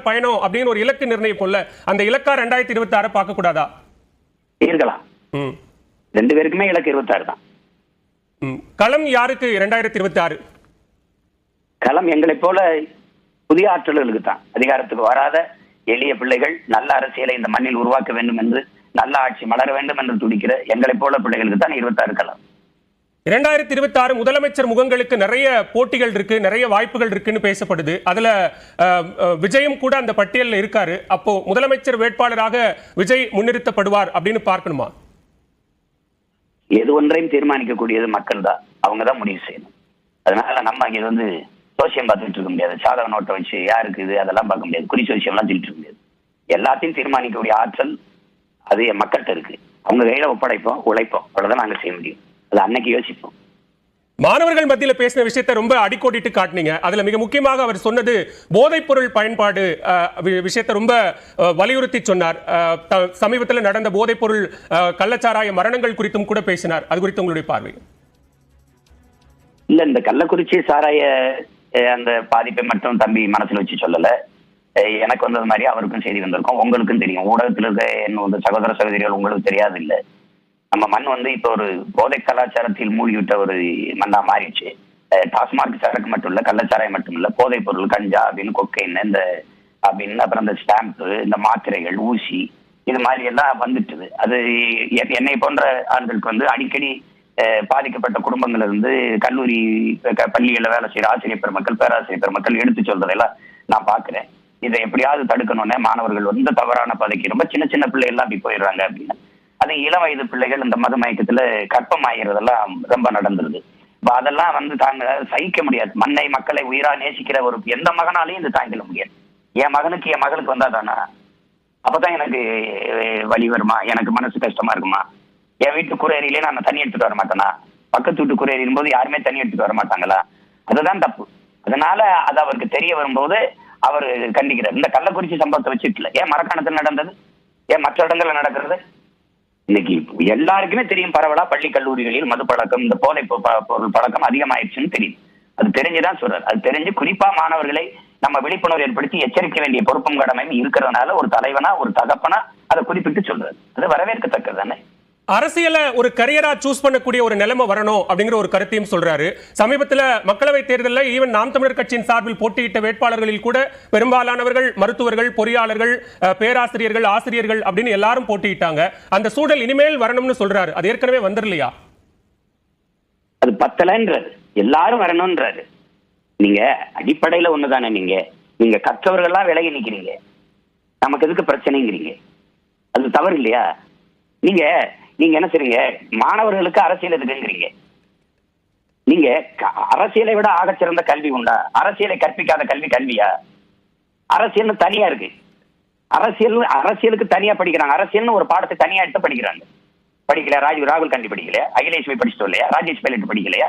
பயணம் அப்படின்னு ஒரு இலக்கு நிர்ணயிப்போம்ல அந்த இலக்கா ரெண்டாயிரத்தி இருபத்தி ஆறு பார்க்க கூடாதா இருக்கலாம். ரெண்டு பேருக்குமே இலக்கு இருபத்தாறு தான். ம். களம் யாருக்கு ரெண்டாயிரத்தி இருபத்தி ஆறு களம் எங்களைப் போல புதிய ஆற்றல்களுக்கு தான். அதிகாரத்துக்கு வராத எளிய பிள்ளைகள் நல்ல அரசியலை இந்த மண்ணில் உருவாக்க வேண்டும் என்று நல்ல ஆட்சி மலர வேண்டும் என்று துடிக்கிற எங்களைப் போல பிள்ளைகளுக்கு தான் இருபத்தாறு களம். இரண்டாயிரத்தி இருபத்தி ஆறு முதலமைச்சர் முகங்களுக்கு நிறைய போட்டிகள் இருக்கு நிறைய வாய்ப்புகள் இருக்குன்னு பேசப்படுது. அதுல அஹ், விஜயும் கூட அந்த பட்டியலில் இருக்காரு. அப்போ முதலமைச்சர் வேட்பாளராக விஜய் முன்னிறுத்தப்படுவார் அப்படின்னு பார்க்கணுமா? எது ஒன்றையும் தீர்மானிக்கக்கூடியது மக்கள் தான் அவங்க தான் முடிவு செய்யணும். அதனால நம்ம இங்க வந்து சோசியம் பார்த்துட்டு இருக்க முடியாது. சாதக நோட்டை வச்சு யாருக்கு இது அதெல்லாம் பார்க்க முடியாது. குறி சோசியம்லாம் சொல்லிட்டு இருக்க முடியாது. எல்லாத்தையும் தீர்மானிக்கக்கூடிய ஆற்றல் அது என் மக்கள்கிட்ட இருக்கு. அவங்க கையில ஒப்படைப்போம் உழைப்போம். அவ்வளவுதான் நாங்க செய்ய முடியும். அது அன்னைக்கு யோசிப்போம். மாணவர்கள் மத்தியில் பேசின விஷயத்தை ரொம்ப அடிக்கோடிட்டு காட்டினீங்க. அதுல மிக முக்கியமாக அவர் சொன்னது போதைப் பொருள் பயன்பாடு விஷயத்தை ரொம்ப வலியுறுத்தி சொன்னார். சமீபத்தில் நடந்த போதைப் பொருள் அஹ், கள்ளச்சாராய மரணங்கள் குறித்தும் கூட பேசினார். அது குறித்து உங்களுடைய பார்வை? இல்ல இந்த கள்ளக்குறிச்சி சாராய அந்த பாதிப்பை மட்டும் தம்பி மனசுல வச்சு சொல்லல. எனக்கு வந்தது மாதிரி அவருக்கும் செய்தி வந்திருக்கும் உங்களுக்கும் தெரியும். ஊடகத்தில் இருக்க என்ன வந்து சகோதர சகோதரிகள் உங்களுக்கு தெரியாது இல்ல நம்ம மண் வந்து இப்போ ஒரு போதை கலாச்சாரத்தில் மூழ்கிவிட்ட ஒரு மண்ணா மாறிடுச்சு. டாஸ்மார்க் சரக்கு மட்டும் இல்ல கள்ளச்சாராயம் மட்டும் இல்ல போதைப் பொருள் கஞ்சா அப்படின்னு கொக்கைன் இந்த அப்படின்னு அப்புறம் இந்த ஸ்டாம்ப்பு இந்த மாத்திரைகள் ஊசி இது மாதிரி எல்லாம் வந்துட்டுது. அது என்னை போன்ற ஆண்களுக்கு வந்து அடிக்கடி பாதிக்கப்பட்ட குடும்பங்கள்ல இருந்து கல்லூரி க- பள்ளிகள்ல வேலை செய்யற ஆசிரியர் பெருமக்கள் பேராசிரியர் பெருமக்கள் எடுத்து சொல்றதெல்லாம் நான் பாக்குறேன். இதை எப்படியாவது தடுக்கணும்னு மாணவர்கள் வந்து தவறான பதவிக்கு ரொம்ப சின்ன சின்ன பிள்ளைகள் எல்லாம் அப்படி போயிடுறாங்க அப்படின்னு அது இளம் வயது பிள்ளைகள் இந்த மது மயக்கத்துல கற்பம் ஆகிறதெல்லாம் ரொம்ப நடந்துருது. இப்போ அதெல்லாம் வந்து தாங்க சகிக்க முடியாது. மண்ணை மக்களை உயிரா நேசிக்கிற ஒரு எந்த மகனாலையும் இது தாங்கிட முடியாது. என் மகனுக்கு என் மகளுக்கு வந்தா தானா? அப்பதான் எனக்கு வழி வலி வருமா? எனக்கு மனசு கஷ்டமா இருக்குமா? என் வீட்டு குறையறியிலே நான் தண்ணி எடுத்துட்டு வர மாட்டேனா? பக்கத்து வீட்டு குறையறியும் போது யாருமே தண்ணி எடுத்துட்டு வர மாட்டாங்களா? அதுதான் தப்பு. அதனால அது அவருக்கு தெரிய வரும்போது அவர் கண்டிக்கிறார். இந்த கள்ளக்குறிச்சி சம்பவத்தை வச்சுக்கல ஏன் மரக்காணத்தில் நடந்தது? ஏன் மற்ற இடங்கள்ல நடக்கிறது? இன்னைக்கு எல்லாருக்குமே தெரியும் பரவலா பள்ளி கல்லூரிகளில் மது பழக்கம் இந்த போதை பொருள் பழக்கம் அதிகமாயிடுச்சுன்னு தெரியும். அது தெரிஞ்சுதான் சொல்றாரு. அது தெரிஞ்சு குறிப்பா மாணவர்களை நம்ம விழிப்புணர்வு ஏற்படுத்தி எச்சரிக்க வேண்டிய பொறுப்பும் கடமையும் இருக்கிறதுனால ஒரு தலைவனா ஒரு தகப்பனா அதை குறிப்பிட்டு சொல்றாரு. அது வரவேற்கத்தக்கது தானே? அரசியல ஒரு கரியரா சூஸ் பண்ணக்கூடிய ஒரு நிலைமை வரணும் அப்படிங்கிற ஒரு கருத்தையும் சொல்றாரு. சமீபத்தில் மக்களவை தேர்தலில் ஈவன் நாம் தமிழர் கட்சியின் சார்பில் போட்டியிட்ட வேட்பாளர்களில் கூட பெரும்பாலானவர்கள் மருத்துவர்கள் பொறியாளர்கள் பேராசிரியர்கள் ஆசிரியர்கள் அப்படின்னு எல்லாரும் போட்டியிட்டாங்க. அந்த சூழல் இனிமேல் வரணும்னு சொல்றாரு. அது ஏற்கனவே வந்துடலையா அது பத்தலன்றாரு. எல்லாரும் வரணும்ன்றாரு. நீங்க அடிப்படையில ஒண்ணுதானே நீங்க? நீங்க கற்றவர்கள்லாம் விலகி நிக்கிறீங்க. நமக்கு எதுக்கு பிரச்சனைங்கிறீங்க? அது தவறு இல்லையா? நீங்க நீங்க என்ன செய்றீங்க? மாணவர்களுக்கு அரசியல் எதுக்குங்கிறீங்க? நீங்க க- அரசியலை விட ஆகச்சிறந்த கல்வி உண்டா? அரசியலை கற்பிக்காத கல்வி கல்வியா? அரசியல்னு தனியா இருக்கு. அரசியல் அரசியலுக்கு தனியா படிக்கிறாங்க. அரசியல்னு ஒரு பாடத்தை தனியா எடுத்து படிக்கிறாங்க. படிக்கல ராஜீவ் ராகுல் காந்தி படிக்கல அகிலேஷ் படிச்சுட்டு இல்லையா ராஜேஷ் பைலட் படிக்கலையா?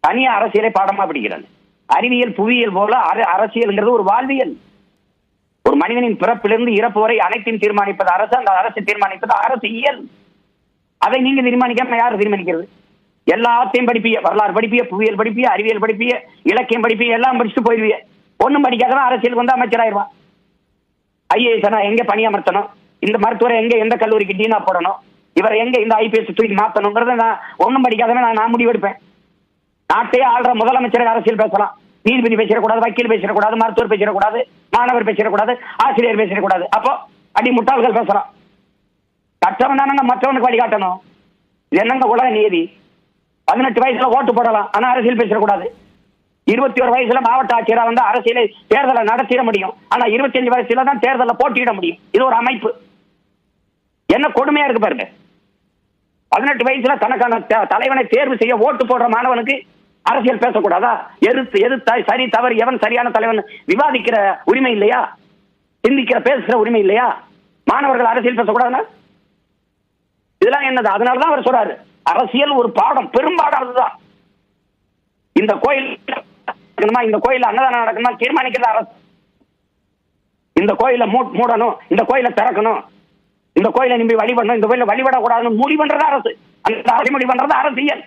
தனியா அரசியலை பாடமா படிக்கிறாங்க. அறிவியல் புவியியல் போல அர- அரசியல்ங்கிறது ஒரு வாழ்வியல். ஒரு மனிதனின் பிறப்பிலிருந்து இறப்பு வரை அனைத்தையும் தீர்மானிப்பது அரசு அந்த அரசு தீர்மானிப்பது அரசியல் அதை நீங்க தீர்மானிக்காம யார் தீர்மானிக்கிறது? எல்லாத்தையும் படிப்பிய வரலாறு படிப்பிய புவியியல் படிப்பிய அறிவியல் படிப்பிய இலக்கியம் படிப்பிய எல்லாம் படிச்சுட்டு போயிருவிய. ஒண்ணும் படிக்காதவன் அரசியலுக்கு வந்து அமைச்சராயிருவான். ஐஏஎஸ் எங்க பணியமர்த்தணும் இந்த மருத்துவரை எங்க எந்த கல்லூரிக்கு டீனா போடணும்? இவரை எங்க இந்த ஐபிஎஸ் தூக்கி மாத்தணுங்கிறத நான் ஒண்ணும் படிக்காதவன் நான் நான் முடிவெடுப்பேன். நாட்டையே ஆள்ற முதலமைச்சரை அரசியல் பேசலாம். நீதிபதி பேசிடக்கூடாது வக்கீல் பேசிடக்கூடாது மருத்துவர் பேசிடக்கூடாது மாணவர் பேசிடக்கூடாது ஆசிரியர் பேசிடக்கூடாது. அப்போ அடி முட்டாள்கள் பேசலாம். கற்றவன் தானங்க மற்றவனுக்கு வழிகாட்டணும் என்னங்க உலக நீதி? பதினெட்டு வயசுல ஓட்டு போடலாம் ஆனா அரசியல் பேசக்கூடாது இருபத்தி ஒரு வயசுல மாவட்ட ஆட்சியரா வந்து அரசியலை தேர்தலை நடத்திட முடியும். ஆனா இருபத்தஞ்சு வயசுல தான் தேர்தலை போட்டியிட முடியும். இது ஒரு அமைப்பு. என்ன கொடுமையா இருக்கு பாருங்க. பதினெட்டு வயசுல தனக்கான த- தலைவனை தேர்வு செய்ய ஓட்டு போடுற மாணவனுக்கு அரசியல் பேசக்கூடாதா? எது எது த- சரி தவறு எவன் சரியான தலைவன்? விவாதிக்கிற உரிமை இல்லையா? சிந்திக்கிற பேசுகிற உரிமை இல்லையா? மாணவர்கள் அரசியல் பேசக்கூடாதுன்னா? இதெல்லாம் என்னது? அதனாலதான் அவர் சொல்றாரு. அரசியல் ஒரு பாடம் பெரும்பாடம் அதுதான். இந்த கோயில் நடக்கணுமா? இந்த கோயில் அன்னதானம் நடக்கணுமா? தீர்மானிக்கிறது அரசு. இந்த கோயில மூடணும் இந்த கோயில திறக்கணும் இந்த கோயிலை நிம்பி வழிபடணும் இந்த கோயில வழிபடக்கூடாதுன்னு முடிவு பண்றது அரசு. அந்த அரசு முடிவு பண்றது அரசியல்.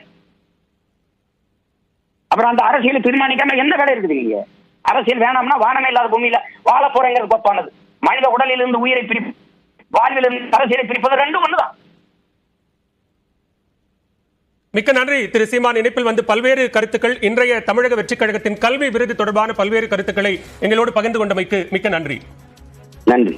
அப்புறம் அந்த அரசியலை தீர்மானிக்காம என்ன கடை இருக்குது இங்க அரசியல் வேணாம்னா வானமே இல்லாத பூமியில வாழ போறேங்கிறது கோப்பானது. மனித உடலிலிருந்து உயிரை பிரி வாழ்விலிருந்து அரசியலை பிரிப்பது ரெண்டும் ஒண்ணுதான். மிக்க நன்றி திரு சீமான். இணைப்பில் வந்து பல்வேறு கருத்துக்கள். இன்றைய தமிழக வெற்றிக் கழகத்தின் கல்வி விருது தொடர்பான பல்வேறு கருத்துக்களை எங்களோடு பகிர்ந்து கொண்டமைக்கு மிக்க நன்றி. நன்றி.